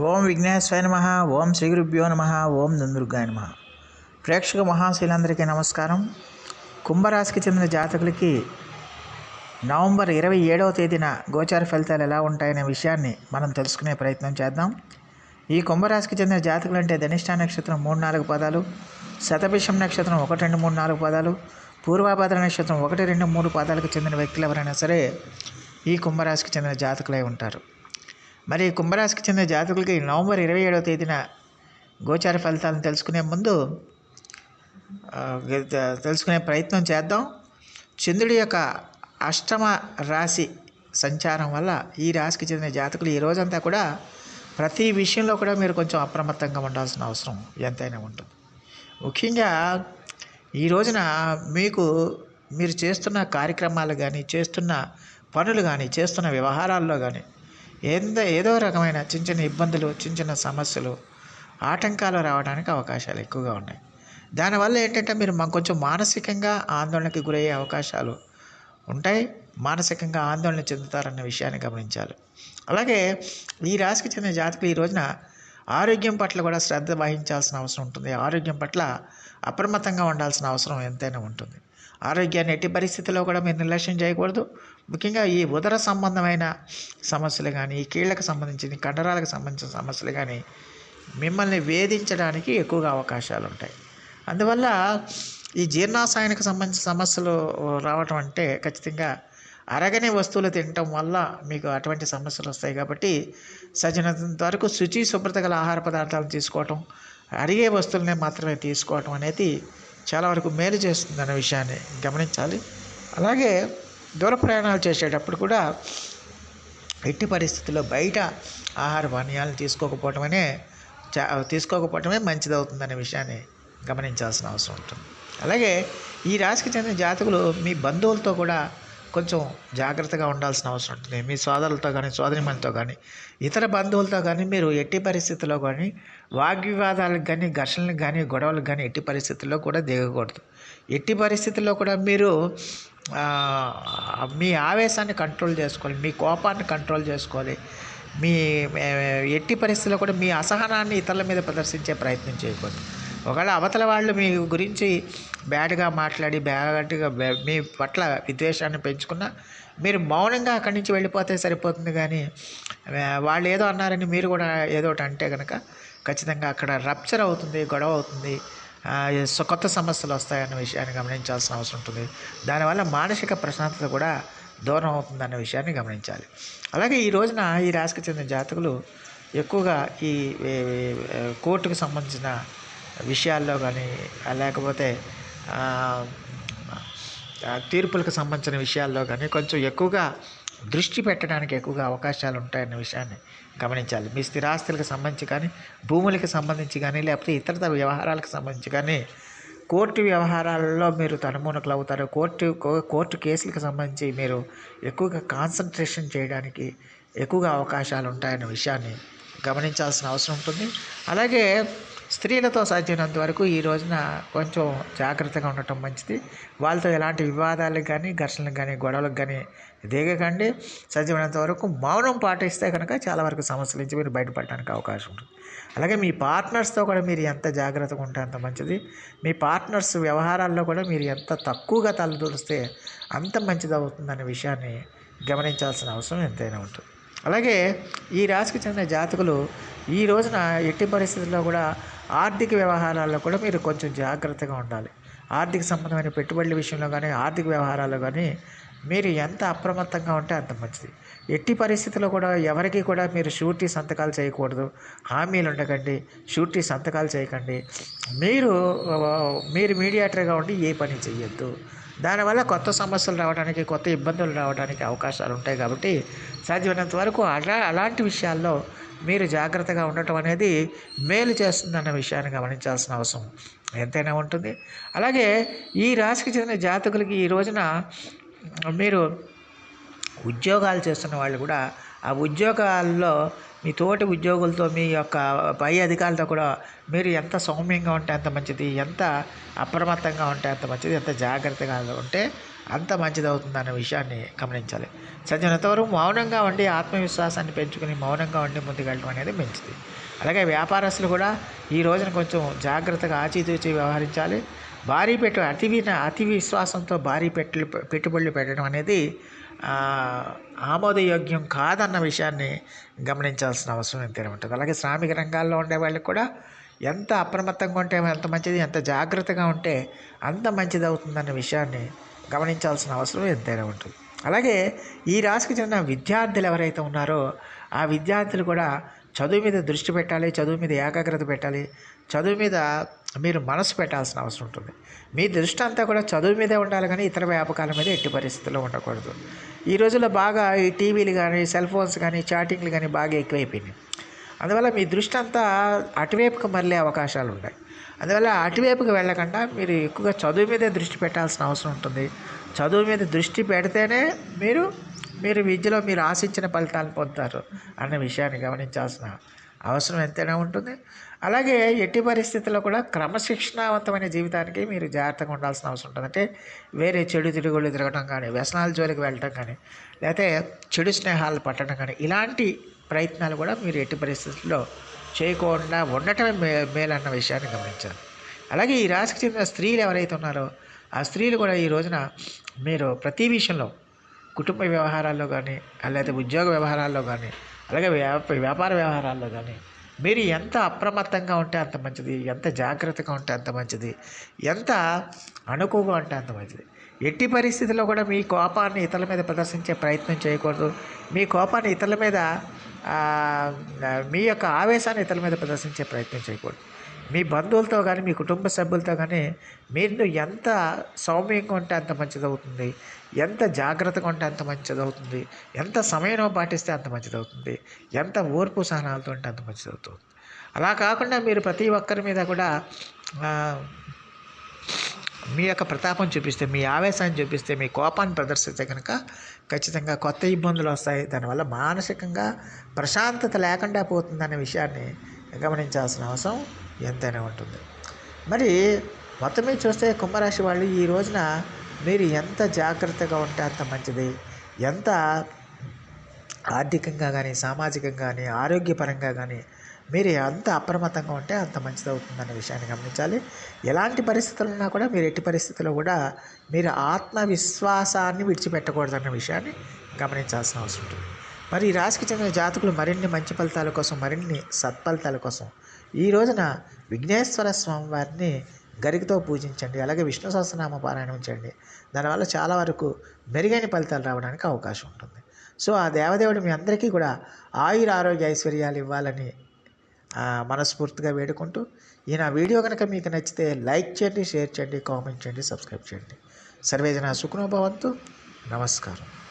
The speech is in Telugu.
ఓం విఘ్నేశ్వర నమ ఓం శ్రీ గురుభ్యో నమ ఓం దుందుర్గాయ నమ. ప్రేక్షక మహాశీలందరికీ నమస్కారం. కుంభరాశికి చెందిన జాతకులకి నవంబర్ ఇరవై ఏడవ తేదీన గోచార ఫలితాలు ఎలా ఉంటాయనే విషయాన్ని మనం తెలుసుకునే ప్రయత్నం చేద్దాం. ఈ కుంభరాశికి చెందిన జాతకులు అంటే ధనిష్ట నక్షత్రం మూడు నాలుగు పదాలు శతభిషం నక్షత్రం ఒకటి రెండు మూడు నాలుగు పదాలు పూర్వాభద్ర నక్షత్రం ఒకటి రెండు మూడు పదాలకు చెందిన వ్యక్తులు ఎవరైనా సరే ఈ కుంభరాశికి చెందిన జాతకులై ఉంటారు. మరి కుంభరాశికి చెందిన జాతకులకి నవంబర్ ఇరవై ఏడవ తేదీన గోచార ఫలితాలను తెలుసుకునే ముందు తెలుసుకునే ప్రయత్నం చేద్దాం. చంద్రుడి యొక్క అష్టమ రాశి సంచారం వల్ల ఈ రాశికి చెందిన జాతకులు ఈ రోజంతా కూడా ప్రతి విషయంలో కూడా మీరు కొంచెం అప్రమత్తంగా ఉండాల్సిన అవసరం ఎంతైనా ఉంటుంది. ముఖ్యంగా ఈ రోజున మీకు మీరు చేస్తున్న కార్యక్రమాలు కానీ చేస్తున్న పనులు కానీ చేస్తున్న వ్యవహారాల్లో కానీ ఏదో ఏదో రకమైన చిన్న చిన్న ఇబ్బందులు చిన్న చిన్న సమస్యలు ఆటంకాలు రావడానికి అవకాశాలు ఎక్కువగా ఉన్నాయి. దానివల్ల ఏంటంటే మీరు మాకు కొంచెం మానసికంగా ఆందోళనకి గురయ్యే అవకాశాలు ఉంటాయి. మానసికంగా ఆందోళన చెందుతారన్న విషయాన్ని గమనించాలి. అలాగే ఈ రాశికి చెందిన జాతకులు ఈ రోజున ఆరోగ్యం పట్ల కూడా శ్రద్ధ వహించాల్సిన అవసరం ఉంటుంది. ఆరోగ్యం పట్ల అప్రమత్తంగా ఉండాల్సిన అవసరం ఎంతైనా ఉంటుంది. ఆరోగ్యాన్ని ఎట్టి పరిస్థితుల్లో కూడా మీరు నిర్లక్ష్యం చేయకూడదు. ముఖ్యంగా ఈ ఉదర సంబంధమైన సమస్యలు కానీ ఈ కీళ్ళకు సంబంధించిన కండరాలకు సంబంధించిన సమస్యలు కానీ మిమ్మల్ని వేధించడానికి ఎక్కువగా అవకాశాలు ఉంటాయి. అందువల్ల ఈ జీర్ణాశయానికి సంబంధించిన సమస్యలు రావటం అంటే ఖచ్చితంగా అరగని వస్తువులు తినటం వల్ల మీకు అటువంటి సమస్యలు వస్తాయి కాబట్టి సజ్జనంత వరకు శుచి శుభ్రత గల ఆహార పదార్థాలు తీసుకోవటం అరిగే వస్తువులనే మాత్రమే తీసుకోవటం అనేది చాలా వరకు మేలు చేస్తుంది అనే విషయాన్ని గమనించాలి. అలాగే దూర ప్రయాణాలు చేసేటప్పుడు కూడా ఎట్టి పరిస్థితుల్లో బయట ఆహార పానీయాలను తీసుకోకపోవటమనే చా తీసుకోకపోవటమే మంచిదవుతుందనే విషయాన్ని గమనించాల్సిన అవసరం ఉంటుంది. అలాగే ఈ రాశికి చెందిన జాతకులు మీ బంధువులతో కూడా కొంచెం జాగ్రత్తగా ఉండాల్సిన అవసరం ఉంటుంది. మీ సోదరులతో కానీ సోదరిమణితో కానీ ఇతర బంధువులతో కానీ మీరు ఎట్టి పరిస్థితుల్లో కానీ వాగ్వివాదాలకు కానీ ఘర్షణలకు కానీ గొడవలకు కానీ ఎట్టి పరిస్థితుల్లో కూడా దిగకూడదు. ఎట్టి పరిస్థితుల్లో కూడా మీరు మీ ఆవేశాన్ని కంట్రోల్ చేసుకోవాలి మీ కోపాన్ని కంట్రోల్ చేసుకోవాలి. మీ ఎట్టి పరిస్థితుల్లో కూడా మీ అసహనాన్ని ఇతరుల మీద ప్రదర్శించే ప్రయత్నం చేయకూడదు. ఒకవేళ అవతల వాళ్ళు మీ గురించి బ్యాడ్గా మాట్లాడి బ్యాడ్గా మీ పట్ల విద్వేషాన్ని పెంచుకున్నా మీరు మౌనంగా అక్కడి నుంచి వెళ్ళిపోతే సరిపోతుంది కానీ వాళ్ళు ఏదో అన్నారని మీరు కూడా ఏదో ఒకటి అంటే కనుక ఖచ్చితంగా అక్కడ రప్చర్ అవుతుంది గొడవ అవుతుంది కొత్త సమస్యలు వస్తాయన్న విషయాన్ని గమనించాల్సిన అవసరం ఉంటుంది. దానివల్ల మానసిక ప్రశాంతత కూడా దూరం అవుతుందన్న విషయాన్ని గమనించాలి. అలాగే ఈ రోజున ఈ రాశికి చెందిన జాతకులు ఎక్కువగా ఈ, కోర్టుకు సంబంధించిన విషయాల్లో కానీ లేకపోతే తీర్పులకు సంబంధించిన విషయాల్లో కానీ కొంచెం ఎక్కువగా దృష్టి పెట్టడానికి ఎక్కువగా అవకాశాలు ఉంటాయన్న విషయాన్ని గమనించాలి. మీ స్థిరాస్తులకు సంబంధించి కానీ భూములకు సంబంధించి కానీ లేకపోతే ఇతర వ్యవహారాలకు సంబంధించి కానీ కోర్టు వ్యవహారాలలో మీరు తనమూనకులు అవుతారు. కోర్టు కోర్టు కేసులకు సంబంధించి మీరు ఎక్కువగా కాన్సన్ట్రేషన్ చేయడానికి ఎక్కువగా అవకాశాలు ఉంటాయన్న విషయాన్ని గమనించాల్సిన అవసరం ఉంటుంది. అలాగే స్త్రీలతో సాధ్యమైనంత వరకు ఈ రోజున కొంచెం జాగ్రత్తగా ఉండటం మంచిది. వాళ్ళతో ఎలాంటి వివాదాలకు కానీ ఘర్షణలకు కానీ గొడవలకు కానీ దిగకండి. సాధ్యమైనంత వరకు మౌనం పాటిస్తే కనుక చాలా వరకు సమస్యల నుంచి మీరు బయటపడడానికి అవకాశం ఉంటుంది. అలాగే మీ పార్ట్నర్స్తో కూడా మీరు ఎంత జాగ్రత్తగా ఉంటే అంత మంచిది. మీ పార్ట్నర్స్ వ్యవహారాల్లో కూడా మీరు ఎంత తక్కువగా తలదూరిస్తే అంత మంచిది అవుతుందనే విషయాన్ని గమనించాల్సిన అవసరం ఎంతైనా ఉంటుంది. అలాగే ఈ రాశికి చెందిన జాతకులు ఈ రోజున ఎట్టి పరిస్థితుల్లో కూడా ఆర్థిక వ్యవహారాల్లో కూడా మీరు కొంచెం జాగ్రత్తగా ఉండాలి. ఆర్థిక సంబంధమైన పెట్టుబడుల విషయంలో కానీ ఆర్థిక వ్యవహారాల్లో కానీ మీరు ఎంత అప్రమత్తంగా ఉంటే అంత మంచిది. ఎట్టి పరిస్థితుల్లో కూడా ఎవరికి కూడా మీరు షూరిటీ సంతకాలు చేయకూడదు. హామీలు ఉండకండి షూరిటీ సంతకాలు చేయకండి. మీరు మీరు మీడియేటర్గా ఉండి ఏ పని చేయొద్దు దానివల్ల కొత్త సమస్యలు రావడానికి కొత్త ఇబ్బందులు రావడానికి అవకాశాలు ఉంటాయి కాబట్టి సాధ్యమైనంత వరకు అలా అలాంటి విషయాల్లో మీరు జాగ్రత్తగా ఉండటం అనేది మేలు చేస్తుందన్న విషయాన్ని గమనించాల్సిన అవసరం. ఎంతైనా ఉంటుంది. అలాగే ఈ రాశికి చెందిన జాతకులకి ఈ రోజున మీరు ఉద్యోగాలు చేస్తున్న వాళ్ళు కూడా ఆ ఉద్యోగాల్లో మీ తోటి ఉద్యోగులతో మీ యొక్క పై అధికారులతో కూడా మీరు ఎంత సౌమ్యంగా ఉంటే అంత మంచిది ఎంత అప్రమత్తంగా ఉంటే అంత మంచిది ఎంత జాగ్రత్తగా ఉంటే అంత మంచిది అవుతుంది అనే విషయాన్ని గమనించాలి. సజ్జనంతవరకు మౌనంగా ఉండి ఆత్మవిశ్వాసాన్ని పెంచుకుని మౌనంగా ఉండి ముందుకెళ్ళడం అనేది మంచిది. అలాగే వ్యాపారస్తులు కూడా ఈ రోజున కొంచెం జాగ్రత్తగా ఆచితూచి వ్యవహరించాలి. భారీ పెట్టు అతి అతి విశ్వాసంతో భారీ పెట్టు పెట్టుబడులు పెట్టడం అనేది ఆమోదయోగ్యం కాదన్న విషయాన్ని గమనించాల్సిన అవసరం ఎంతైనా ఉంటుంది. అలాగే శ్రామిక రంగాల్లో ఉండే వాళ్ళకి కూడా ఎంత అప్రమత్తంగా ఉంటే ఎంత మంచిది ఎంత జాగ్రత్తగా ఉంటే అంత మంచిది అవుతుందన్న విషయాన్ని గమనించాల్సిన అవసరం ఎంతైనా ఉంటుంది. అలాగే ఈ రాశికి చెందిన విద్యార్థులు ఎవరైతే ఉన్నారో ఆ విద్యార్థులు కూడా చదువు మీద దృష్టి పెట్టాలి చదువు మీద ఏకాగ్రత పెట్టాలి చదువు మీద మీరు మనసు పెట్టాల్సిన అవసరం ఉంటుంది. మీ దృష్టి అంతా కూడా చదువు మీదే ఉండాలి కానీ ఇతర వ్యాపకాల మీద ఎట్టి పరిస్థితుల్లో ఉండకూడదు. ఈ రోజుల్లో బాగా ఈ టీవీలు కానీ సెల్ ఫోన్స్ కానీ చాటింగ్లు కానీ బాగా ఎక్కువైపోయినాయి. అందువల్ల మీ దృష్టి అంతా అటువైపుకు మళ్ళీ అవకాశాలు ఉన్నాయి. అందువల్ల అటువైపుకి వెళ్ళకుండా మీరు ఎక్కువగా చదువు మీదే దృష్టి పెట్టాల్సిన అవసరం ఉంటుంది. చదువు మీద దృష్టి పెడితేనే మీరు మీరు విద్యలో మీరు ఆశించిన ఫలితాలను పొందుతారు అన్న విషయాన్ని గమనించాల్సిన అవసరం ఎంతైనా ఉంటుంది. అలాగే ఎట్టి పరిస్థితుల్లో కూడా క్రమశిక్షణావంతమైన జీవితానికి మీరు జాగ్రత్తగా ఉండాల్సిన అవసరం ఉంటుంది. అంటే వేరే చెడు తిరుగుళ్ళు తిరగడం కానీ వ్యసనాల జోలికి వెళ్ళటం కానీ లేకపోతే చెడు స్నేహాలు పట్టడం కానీ ఇలాంటి ప్రయత్నాలు కూడా మీరు ఎట్టి పరిస్థితుల్లో చేయకుండా ఉండటమే మే మేలన్న విషయాన్ని గమనించాలి. అలాగే ఈ రాశికి చెందిన స్త్రీలు ఎవరైతే ఉన్నారో ఆ స్త్రీలు కూడా ఈ రోజున మీరు ప్రతి విషయంలో కుటుంబ వ్యవహారాల్లో కానీ లేకపోతే ఉద్యోగ వ్యవహారాల్లో కానీ అలాగే వ్యాపార వ్యవహారాల్లో కానీ మీరు ఎంత అప్రమత్తంగా ఉంటే అంత మంచిది ఎంత జాగ్రత్తగా ఉంటే అంత మంచిది ఎంత అణుకుగా ఉంటే అంత మంచిది. ఎట్టి పరిస్థితుల్లో కూడా మీ కోపాన్ని ఇతరుల మీద ప్రదర్శించే ప్రయత్నం చేయకూడదు. మీ కోపాన్ని ఇతరుల మీద మీ యొక్క ఆవేశాన్ని ఇతరుల మీద ప్రదర్శించే ప్రయత్నం చేయకూడదు. మీ బంధువులతో కానీ మీ కుటుంబ సభ్యులతో కానీ మీరు ఎంత సౌమ్యంగా ఉంటే అంత మంచిది అవుతుంది. ఎంత జాగ్రత్తగా ఉంటే అంత మంచిది అవుతుంది. ఎంత సమయం పాటిస్తే అంత మంచిది అవుతుంది. ఎంత ఓర్పు సహనాలతో ఉంటే అంత మంచిది అవుతుంది. అలా కాకుండా మీరు ప్రతి ఒక్కరి మీద కూడా మీ యొక్క ప్రతాపం చూపిస్తే మీ ఆవేశాన్ని చూపిస్తే మీ కోపాన్ని ప్రదర్శిస్తే కనుక ఖచ్చితంగా కొత్త ఇబ్బందులు వస్తాయి. దానివల్ల మానసికంగా ప్రశాంతత లేకుండా పోతుందనే విషయాన్ని గమనించాల్సిన అవసరం ఎంతైనా ఉంటుంది. మరి మొత్తం మీద చూస్తే కుంభరాశి వాళ్ళు ఈ రోజున మీరు ఎంత జాగ్రత్తగా ఉంటే అంత మంచిది? ఎంత ఆర్థికంగా కానీ సామాజికంగా కానీ ఆరోగ్యపరంగా కానీ మీరు ఎంత అప్రమత్తంగా ఉంటే అంత మంచిది అవుతుందనే విషయాన్ని గమనించాలి. ఎలాంటి పరిస్థితులు ఉన్నా కూడా మీరు ఎట్టి పరిస్థితుల్లో కూడా మీరు ఆత్మవిశ్వాసాన్ని విడిచిపెట్టకూడదన్న విషయాన్ని గమనించాల్సిన అవసరం ఉంటుంది. మరి ఈ రాశికి చెందిన జాతకులు మరిన్ని మంచి ఫలితాల కోసం మరిన్ని సత్ఫలితాల కోసం ఈ రోజున విఘ్నేశ్వర స్వామి వారిని గరికతో పూజించండి. అలాగే విష్ణు సహస్రనామ పారాయణం చేయండి. దానివల్ల చాలా వరకు మెరుగైన ఫలితాలు రావడానికి అవకాశం ఉంటుంది. సో ఆ దేవదేవుడు మీ అందరికీ కూడా ఆయుర ఆరోగ్య ఐశ్వర్యాలు ఇవ్వాలని మనస్ఫూర్తిగా వేడుకుంటూ ఈ నా వీడియో కనుక మీకు నచ్చితే లైక్ చేయండి షేర్ చేయండి కామెంట్ చేయండి సబ్స్క్రైబ్ చేయండి. సర్వేజన సుఖనోభవంతు నమస్కారం.